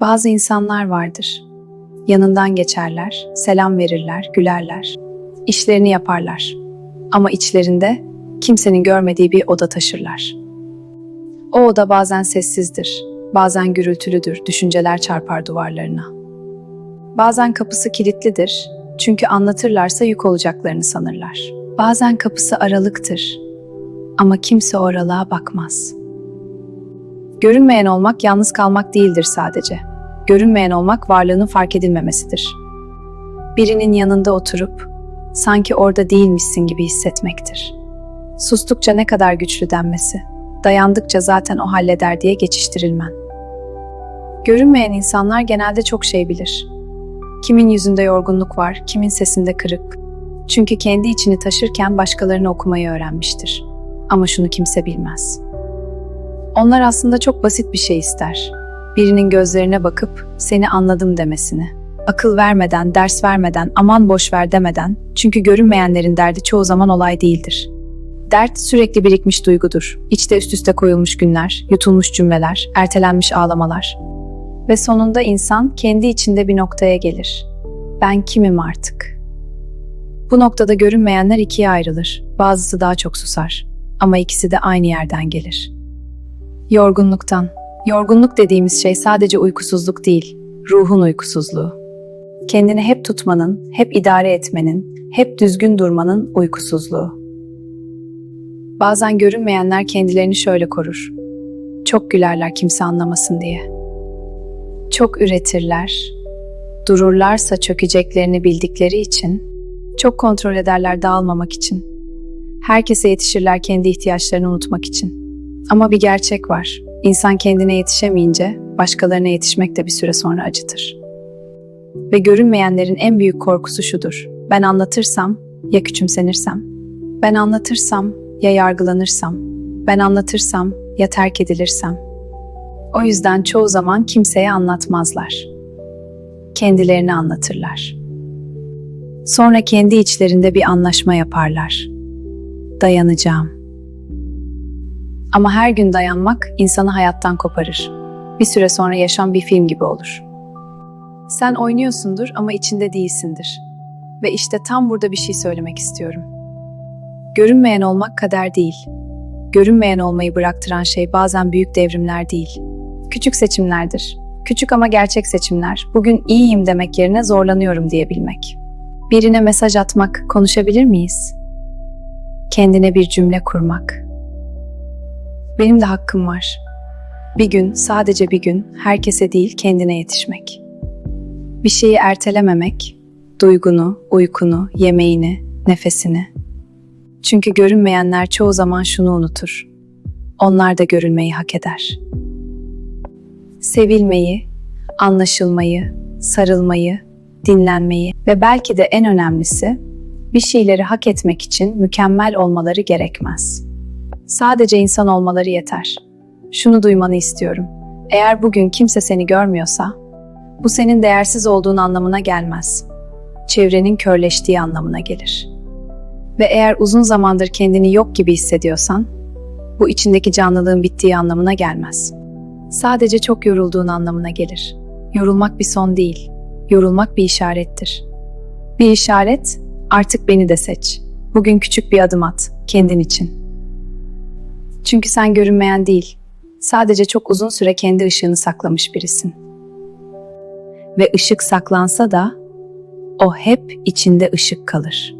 Bazı insanlar vardır. Yanından geçerler, selam verirler, gülerler. İşlerini yaparlar. Ama içlerinde kimsenin görmediği bir oda taşırlar. O oda bazen sessizdir, bazen gürültülüdür, düşünceler çarpar duvarlarına. Bazen kapısı kilitlidir, çünkü anlatırlarsa yük olacaklarını sanırlar. Bazen kapısı aralıktır, ama kimse o aralığa bakmaz. Görünmeyen olmak yalnız kalmak değildir sadece. Görünmeyen olmak varlığının fark edilmemesidir. Birinin yanında oturup sanki orada değilmişsin gibi hissetmektir. Sustukça ne kadar güçlü denmesi, dayandıkça zaten o halleder diye geçiştirilmen. Görünmeyen insanlar genelde çok şey bilir. Kimin yüzünde yorgunluk var, kimin sesinde kırık. Çünkü kendi içini taşırken başkalarını okumayı öğrenmiştir. Ama şunu kimse bilmez. Onlar aslında çok basit bir şey ister. Birinin gözlerine bakıp seni anladım demesini. Akıl vermeden, ders vermeden, aman boş ver demeden. Çünkü görünmeyenlerin derdi çoğu zaman olay değildir. Dert sürekli birikmiş duygudur. İçte üst üste koyulmuş günler, yutulmuş cümleler, ertelenmiş ağlamalar. Ve sonunda insan kendi içinde bir noktaya gelir. Ben kimim artık? Bu noktada görünmeyenler ikiye ayrılır. Bazısı daha çok susar. Ama ikisi de aynı yerden gelir. Yorgunluktan. Yorgunluk dediğimiz şey sadece uykusuzluk değil, ruhun uykusuzluğu. Kendini hep tutmanın, hep idare etmenin, hep düzgün durmanın uykusuzluğu. Bazen görünmeyenler kendilerini şöyle korur. Çok gülerler kimse anlamasın diye. Çok üretirler. Dururlarsa çökeceklerini bildikleri için. Çok kontrol ederler dağılmamak için. Herkese yetişirler kendi ihtiyaçlarını unutmak için. Ama bir gerçek var. İnsan kendine yetişemeyince başkalarına yetişmek de bir süre sonra acıtır. Ve görünmeyenlerin en büyük korkusu şudur. Ben anlatırsam ya küçümsenirsem. Ben anlatırsam ya yargılanırsam. Ben anlatırsam ya terk edilirsem. O yüzden çoğu zaman kimseye anlatmazlar. Kendilerini anlatırlar. Sonra kendi içlerinde bir anlaşma yaparlar. Dayanacağım. Ama her gün dayanmak insanı hayattan koparır. Bir süre sonra yaşam bir film gibi olur. Sen oynuyorsundur ama içinde değilsindir. Ve işte tam burada bir şey söylemek istiyorum. Görünmeyen olmak kader değil. Görünmeyen olmayı bıraktıran şey bazen büyük devrimler değil. Küçük seçimlerdir. Küçük ama gerçek seçimler. Bugün iyiyim demek yerine zorlanıyorum diyebilmek. Birine mesaj atmak, konuşabilir miyiz? Kendine bir cümle kurmak. Benim de hakkım var. Bir gün, sadece bir gün herkese değil kendine yetişmek. Bir şeyi ertelememek, duygunu, uykunu, yemeğini, nefesini. Çünkü görünmeyenler çoğu zaman şunu unutur. Onlar da görülmeyi hak eder. Sevilmeyi, anlaşılmayı, sarılmayı, dinlenmeyi ve belki de en önemlisi bir şeyleri hak etmek için mükemmel olmaları gerekmez. Sadece insan olmaları yeter. Şunu duymanı istiyorum. Eğer bugün kimse seni görmüyorsa, bu senin değersiz olduğun anlamına gelmez. Çevrenin körleştiği anlamına gelir. Ve eğer uzun zamandır kendini yok gibi hissediyorsan, bu içindeki canlılığın bittiği anlamına gelmez. Sadece çok yorulduğun anlamına gelir. Yorulmak bir son değil, yorulmak bir işarettir. Bir işaret, artık beni de seç. Bugün küçük bir adım at, kendin için. Çünkü sen görünmeyen değil, sadece çok uzun süre kendi ışığını saklamış birisin. Ve ışık saklansa da o hep içinde ışık kalır.